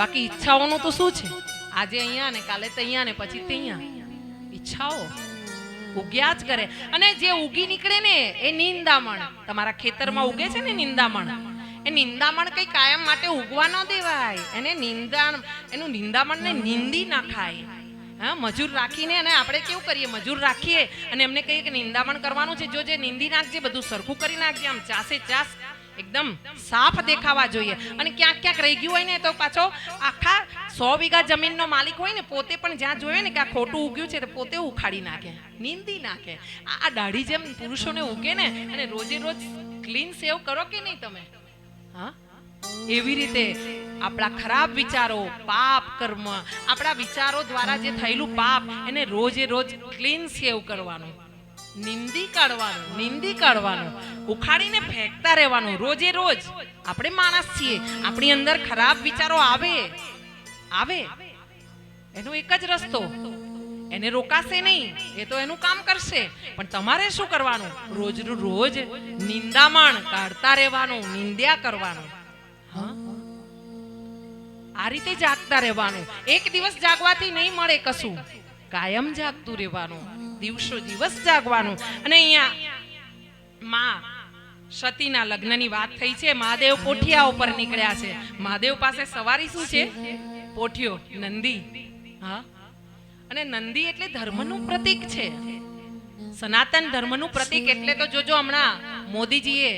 બાકી ઈચ્છાઓનું તો શું છે? આજે અહીંયા ને કાલે ત્યાં ને પછી ત્યાં ઈચ્છાઓ ઉગ્યા જ કરે. અને જે ઉગી નીકળે ને એ નિંદામણ. તમારા ખેતરમાં ઉગે છે ને નિંદામણ? એ નિંદામણ કઈ કાયમ માટે ઉગવા ન દેવાય. એને નિંદાણ, એનું નિંદામણને નિંદી ના ખાય. હા, મજૂર રાખીને અને આપણે કેવું કરીએ? મજૂર રાખીએ અને એમને કહીએ કે નિંદામણ કરવાનું છે. જો જે નિંદી નાખજે, બધું સરખું કરી નાખજે, આમ ચાસે ચાસ એકદમ સાફ દેખાવા જોઈએ. અને ક્યાંક ક્યાંક રહી ગયું હોય ને તો પાછો આખા સો વીઘા જમીનનો માલિક હોય ને, પોતે પણ જ્યાં જોયે ને કે આ ખોટું ઉગ્યું છે, તો પોતે ઉખાડી નાખે, નિંદી નાખે. આ દાઢી જેમ પુરુષોને ઉગે ને, અને રોજે રોજ ક્લીન સેવ કરો કે નહીં તમે? હા? એવી રીતે આપણા ખરાબ વિચારો, પાપ કર્મ, આપણા વિચારો દ્વારા જે થયેલું પાપ, એને રોજે રોજ ક્લીન સેવ કરવાનું. નિંદી કાઢવાનું નિંદી કાઢવાનું. ઉખાડીને ફેંકતા રહેવાનું, રોજે રોજ. આપણે માણસ છીએ. આપણી અંદર ખરાબ વિચારો આવે. આવે. એનો એક જ રસ્તો. એને રોકાશે નહીં. એ તો એનું કામ કરશે. પણ તમારે શું કરવાનું? રોજ રોજ નિંદામણ કાઢતા રહેવાનું, નિંદ્યા કરવાનું. આ રીતે જાગતા રહેવાનું. એક દિવસ જાગવાથી નહીં મળે કશું. કાયમ જાગતું રહેવાનું. દિવસો દિવસ જાગવાનું. અને અહીંયા માં સતીના લગ્નની વાત થઈ છે. મહાદેવ પોઠિયા ઉપર નીકળ્યા છે. મહાદેવ પાસે સવારી શું છે? પોઠિયો, નંદી. હા? અને નંદી એટલે ધર્મનું પ્રતીક છે. સનાતન ધર્મનું પ્રતીક એટલે તો જોજો હમણાં મોદીજીએ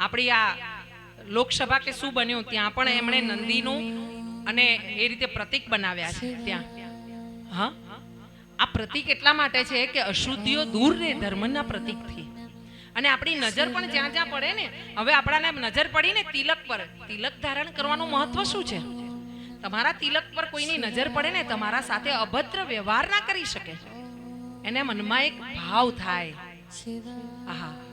આપણી આ લોકસભા કે શું બન્યું, ત્યાં પણ એમણે નંદીનું અને એ રીતે પ્રતીક બનાવ્યા છે. ત્યાં. હા? આ પ્રતીક એટલા માટે છે કે અશુદ્ધિઓ દૂર રહે ધર્મના પ્રતીકથી. અને આપણી નજર પણ જ્યાં જ્યાં પડે ને, હવે આપણાને નજર પડી ને તિલક પર. તિલક ધારણ કરવાનું મહત્વ શું છે? તમારા તિલક પર કોઈની નજર પડે ને, તમારા સાથે અભદ્ર વ્યવહાર ના કરી શકે. એને મનમાં એક ભાવ થાય. આહા.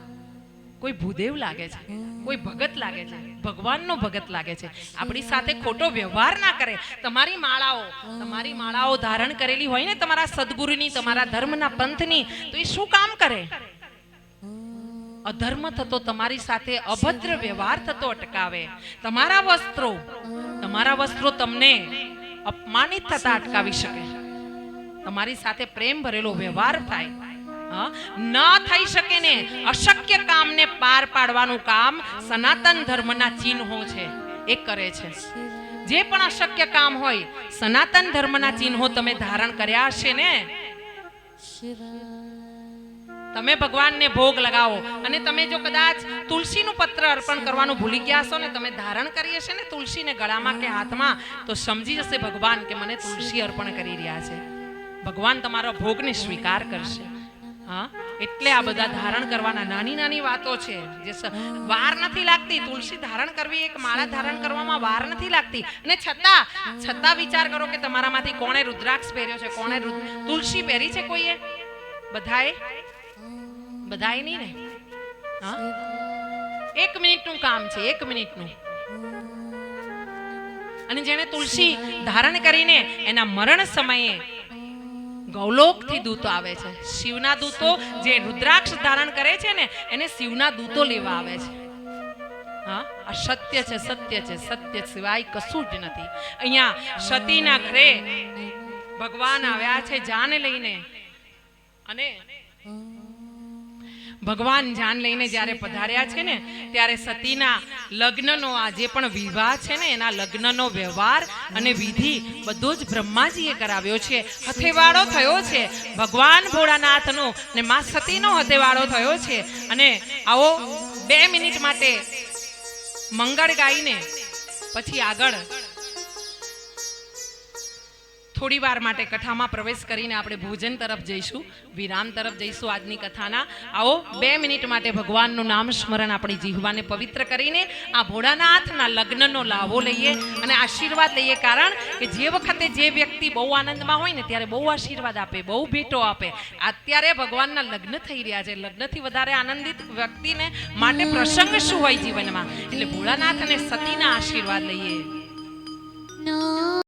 કોઈ ભૂદેવ લાગે છે, કોઈ ભગત લાગે છે, ભગવાનનો ભગત લાગે છે. આપણી સાથે ખોટો વ્યવહાર ના કરે. તમારી માળાઓ તમારી માળાઓ ધારણ કરેલી હોય ને તમારા સદગુરુની, તમારા ધર્મના પંથની, તો એ શું કામ કરે? અધર્મ થતો તમારી સાથે, અભદ્ર વ્યવહાર થતો અટકાવે. તમારા વસ્ત્રો તમારા વસ્ત્રો તમને અપમાનિત થતા અટકાવી શકે. તમારી સાથે પ્રેમ ભરેલો વ્યવહાર થાય? ન થઈ શકે ને, અશક્ય કામને પાર પાડવાનું કામ સનાતન ધર્મના ચિહ્નો છે, એ કરે છે. જે પણ અશક્ય કામ હોય, સનાતન ધર્મના ચિહ્નો તમે ધારણ કર્યા હશે ને? તમે ભગવાનને ભોગ લગાવો અને તમે જો કદાચ તુલસીનું પત્ર અર્પણ કરવાનું ભૂલી ગયા હશો ને, તમે ધારણ કરી હશે ને તુલસીને ગળામાં કે હાથમાં, તો સમજી જશે ભગવાન કે મને તુલસી અર્પણ કરી રહ્યા છે. ભગવાન તમારો ભોગને સ્વીકાર કરશે. હા? એટલે આ બધા ધારણ કરવાના નાની નાની વાતો છે. જે વાર નથી લાગતી. તુલસી ધારણ કરવી એક માળા ધારણ કરવામાં વાર નથી લાગતી. અને છતાં છતાં વિચાર કરો કે તમારામાંથી કોણે રુદ્રાક્ષ પહેર્યો છે, કોણે તુલસી પહેરી છે કોઈએ? બધાએ? બધાએ નહીં ને? હા? એક મિનિટનું કામ છે, એક મિનિટનું. અને જેણે તુલસી ધારણ કરીને એના મરણ સમયે ગૌલોકથી દૂતો આવે છે. શિવના દૂતો જે રુદ્રાક્ષ ધારણ કરે છે ને, એને શિવના દૂતો લેવા આવે છે. હા, આ સત્ય છે સત્ય છે, સત્ય સિવાય કશું જ નથી. અહીંયા સતીના ઘરે ભગવાન આવ્યા છે જાન લઈને. અને ભગવાન જાન લઈને જ્યારે પધાર્યા છે ને, ત્યારે સતીના લગ્નનો આ જે પણ વિવાહ છે ને, એના લગ્નનો વ્યવહાર અને વિધિ બધો જ બ્રહ્માજીએ કરાવ્યો છે. હથેવાળો થયો છે. ભગવાન ભોળાનાથનો ને મા સતીનો હથેવાળો થયો છે. અને આવો બે મિનિટ માટે મંગળ ગાઈને પછી આગળ થોડી વાર માટે કથામાં પ્રવેશ કરીને આપણે ભોજન તરફ જઈશું, વિરામ તરફ જઈશું આજની કથાના. આવો, બે મિનિટ માટે ભગવાનનું નામ સ્મરણ આપણી જીહવાને પવિત્ર કરીને આ ભોળાનાથના લગ્નનો લાભો લઈએ અને આશીર્વાદ લઈએ. કારણ કે જે વખતે જે વ્યક્તિ બહુ આનંદમાં હોય ને, ત્યારે બહુ આશીર્વાદ આપે, બહુ ભેટો આપે. અત્યારે ભગવાનના લગ્ન થઈ રહ્યા છે. લગ્નથી વધારે આનંદિત વ્યક્તિને માટે પ્રસંગ શું હોય જીવનમાં? એટલે ભોળાનાથ અને સતીના આશીર્વાદ લઈએ.